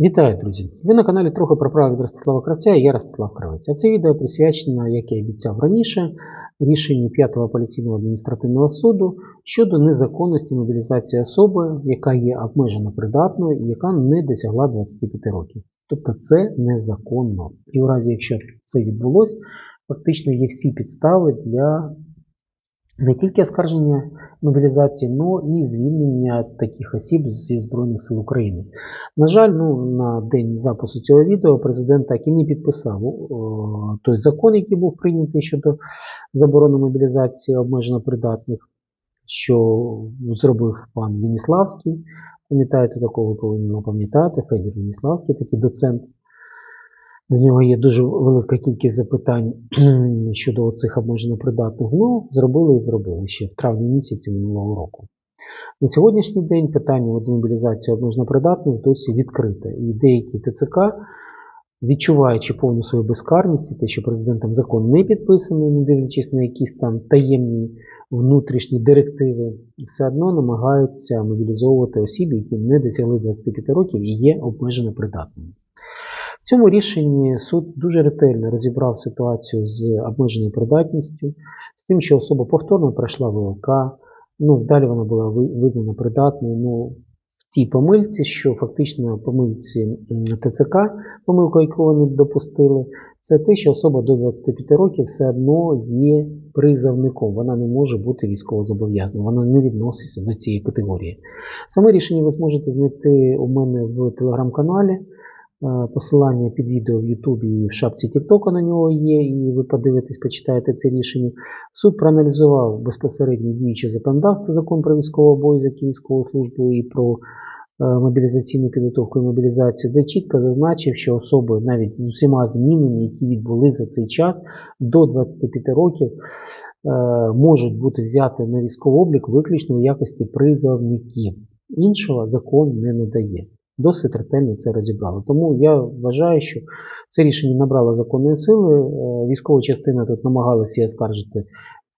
Вітаю, друзі! Ви на каналі трохи про право від Ростислава Кравця і я Ростислав Кравець. А це відео присвячено, як я і обіцяв раніше, рішенню 5-го апеляційного адміністративного суду щодо незаконності мобілізації особи, яка є обмежено придатною і яка не досягла 25 років. Тобто це незаконно. І у разі, якщо це відбулося, фактично є всі підстави для не тільки оскарження мобілізації, але і звільнення таких осіб зі Збройних сил України. На жаль, ну, на день запису цього відео президент так і не підписав о, той закон, який був прийнятий щодо заборони мобілізації обмежено придатних, що зробив пан Веніславський. Пам'ятаєте, такого ви повинні пам'ятати, Федір Веніславський, такий доцент. З нього є дуже велика кількість запитань щодо цих обмежено придатних. Ну, зробили і зробили ще в травні місяці минулого року. На сьогоднішній день питання от з мобілізацією обмежено придатних досі відкрите. І деякі ТЦК, відчуваючи повну свою безкарність, те, що президентом закон не підписаний, не дивлячись на якісь там таємні внутрішні директиви, все одно намагаються мобілізовувати осіб, які не досягли 25 років і є обмежено придатними. В цьому рішенні суд дуже ретельно розібрав ситуацію з обмеженою придатністю, з тим, що особа повторно пройшла ВЛК, ну, далі вона була визнана придатною. Ну, тій помильці, що фактично помилці ТЦК, помилку, яку вони допустили, це те, що особа до 25 років все одно є призовником. Вона не може бути військовозобов'язаною, вона не відноситься до цієї категорії. Саме рішення ви зможете знайти у мене в телеграм-каналі. Е, Посилання під відео в Ютубі і в шапці Тіктока на нього є, і ви подивитесь, почитаєте це рішення. Суд проаналізував безпосередньо діюче законодавство, закон про військову обов'язок і військову службу і про е, мобілізаційну підготовку і мобілізацію, де чітко зазначив, що особи навіть з усіма змінами, які відбули за цей час, до 25 років е, можуть бути взяті на військовий облік виключно в якості призовників. Іншого закон не надає досить ретельно це розібрали. Тому я вважаю, що це рішення набрало законної сили. Е, Військова частина тут намагалася оскаржити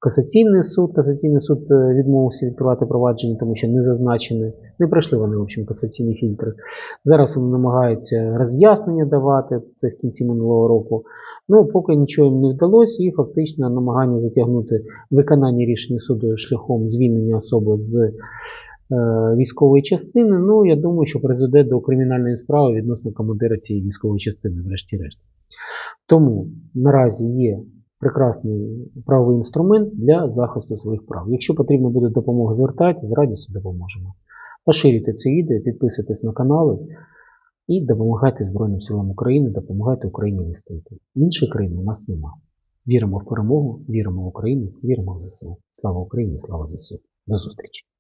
касаційний суд. Касаційний суд е, відмовився відкривати провадження, тому що не зазначені, не пройшли вони, в общем, касаційні фільтри. Зараз вони намагаються роз'яснення давати, це в кінці минулого року. Ну, поки нічого їм не вдалося, і фактично намагання затягнути виконання рішення суду шляхом звільнення особи з військової частини. Ну, я думаю, що призведе до кримінальної справи відносно командира цієї військової частини, врешті-решт. Тому наразі є прекрасний правовий інструмент для захисту своїх прав. Якщо потрібна буде допомога, звертайтеся, з радістю допоможемо. Поширюйте це відео, підписуйтесь на канали і допомагайте Збройним силам України, допомагайте Україні вистояти. Іншої країни у нас нема. Віримо в перемогу, віримо в Україну, віримо в ЗСУ. Слава Україні, слава ЗСУ. До зустрічі!